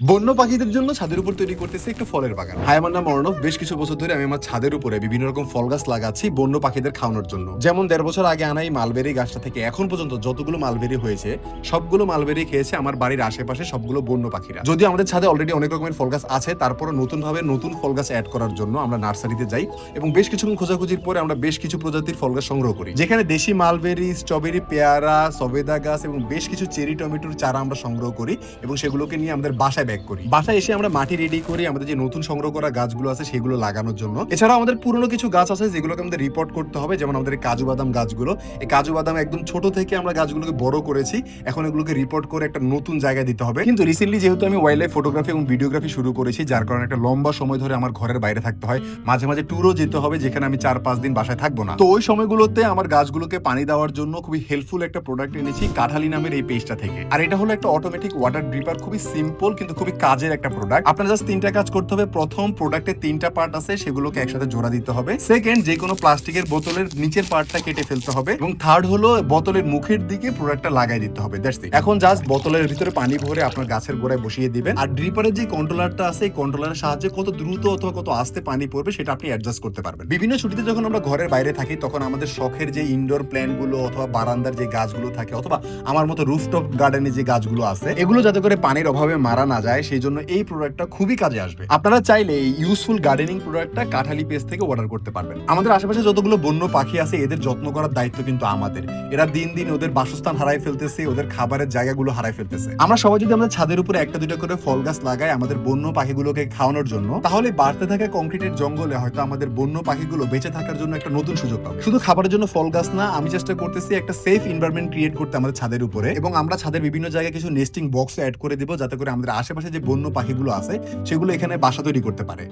বন্য পাখিদের জন্য ছাদের উপর তৈরি করতেছি একটা ফলের বাগান। হাই, আমার নাম অর্ণব। বেশ কিছু বছর ধরে আমি আমার ছাদের উপরে বিভিন্ন রকম ফল গাছ লাগাচ্ছি বন্য পাখিদের খাওয়ানোর জন্য। যেমন দেড় বছর আগে আনা এই মালবেরি গাছটা থেকে এখন পর্যন্ত যতগুলো মালবেরি হয়েছে, সবগুলো মালবেরি খেয়েছে আমার বাড়ির আশেপাশে সবগুলো বন্য পাখিরা। যদিও আমাদের ছাদে অলরেডি অনেক রকমের ফল গাছ আছে তারপরে নতুন ভাবে নতুন ফল গাছ অ্যাড করার জন্য আমরা নার্সারিতে যাই এবং বেশ কিছুক্ষণ খোঁজাখুঁজির পরে আমরা বেশ কিছু প্রজাতির ফল গাছ সংগ্রহ করি। যেখানে দেশি মালবেরি, স্ট্রবেরি, পেয়ারা, সবেদা গাছ এবং বেশ কিছু চেরি, টমেটোর চারা আমরা সংগ্রহ করি এবং সেগুলোকে নিয়ে আমাদের বাসায় ব্যাক করি। বাসায় এসে আমরা মাটি রেডি করি আমাদের যে নতুন সংগ্রহ করা গাছগুলো আছে সেগুলো লাগানোর জন্য। এছাড়াও আমাদের পুরনো কিছু গাছ আছে যেগুলোকে আমাদের রিপোর্ট করতে হবে, যেমন আমাদের কাজু বাদাম গাছগুলো। এই কাজু বাদাম একদম ছোট থেকে আমরা গাছগুলোকে বড় করেছি, এখন এগুলোকে রিপোর্ট করে একটা নতুন জায়গায় দিতে হবে। কিন্তু রিসেন্টলি যেহেতু আমি ওয়াইল্ড লাইফ ফটোগ্রাফি এবং ভিডিওগ্রাফি শুরু করেছি, যার কারণে একটা লম্বা সময় ধরে আমার ঘরের বাইরে থাকতে হয়। মাঝে মাঝে ট্যুরও যেতে হবে, যেখানে আমি চার পাঁচ দিন বাসায় থাকব না। তো ওই সময়গুলোতে আমার গাছগুলোকে পানি দেওয়ার জন্য খুবই হেল্পফুল একটা প্রোডাক্ট এনেছি, কাঠালি নামের এই পেজটা থেকে। আর এটা হলো একটা অটোমেটিক ওয়াটার ড্রিপার খুবই সিম্পল কিন্তু খুবই কাজের একটা প্রোডাক্ট আপনার জাস্ট তিনটা কাজ করতে হবে। প্রথম প্রোডাক্টের তিনটা পার্ট আছে, সেগুলোকে একসাথে জোড়া দিতে হবে। সেকেন্ড যে কোনো প্লাস্টিকের বোতলের নিচের পার্টটা কেটে ফেলতে হবে। এবং থার্ড হলো বোতলের মুখের দিকে প্রোডাক্টটা লাগাই দিতে হবে। দ্যাটস ইট এখন জাস্ট বোতলের ভিতরে পানি ভরে আপনার গাছের গোড়ায় বসিয়ে দিবেন। আর ড্রিপারের যে কন্ট্রোলারটা আছে, এই কন্ট্রোলারের সাহায্যে কত দ্রুত অথবা কত আস্তে পানি পড়বে, সেটা আপনি অ্যাডজাস্ট করতে পারবেন। বিভিন্ন ছুটিতে যখন আমরা ঘরের বাইরে থাকি, তখন আমাদের শখের যে ইনডোর প্ল্যান্টগুলো অথবা বারান্দার যে গাছগুলো থাকে, অথবা আমার মতো রুফটপ গার্ডেনে যে গাছগুলো আছে, এগুলো যাতে করে পানির অভাবে মারা না যায় সেই জন্য এই প্রোডাক্টটা খুবই কাজে আসবে। আপনারা চাইলে এই ইউজফুল গার্ডেনিং প্রোডাক্টটা কাঠালি পেজ থেকে অর্ডার করতে পারবেন। আমাদের আশেপাশে যতগুলো বন্য পাখি আছে, এদের যত্ন করার দায়িত্ব কিন্তু আমাদের। এরা দিন দিন ওদের বাসস্থান হারাই ফেলতেছে, ওদের খাবারের জায়গাগুলো হারাই ফেলতেছে। আমরা সবাই যদি আমরা ছাদের উপরে একটা দুটো করে ফল গাছ লাগাই আমাদের বন্য পাখিগুলোকে খাওয়ানোর জন্য, তাহলে বাড়তে থাকা কংক্রিটের জঙ্গলে হয়তো আমাদের বন্য পাখিগুলো বেঁচে থাকার জন্য একটা নতুন সুযোগ পাবে। শুধু খাবারের জন্য ফল গাছ না, আমি চেষ্টা করতেছি একটা সেফ এনভায়রনমেন্ট ক্রিয়েট করতে আমাদের ছাদের উপরে। এবং আমরা ছাদের বিভিন্ন জায়গায় কিছু নেস্টিং বক্স অ্যাড করে দিব, যাতে করে আমাদের আশেপাশে যে বন্য পাখিগুলো আছে সেগুলো এখানে বাসা তৈরি করতে পারে।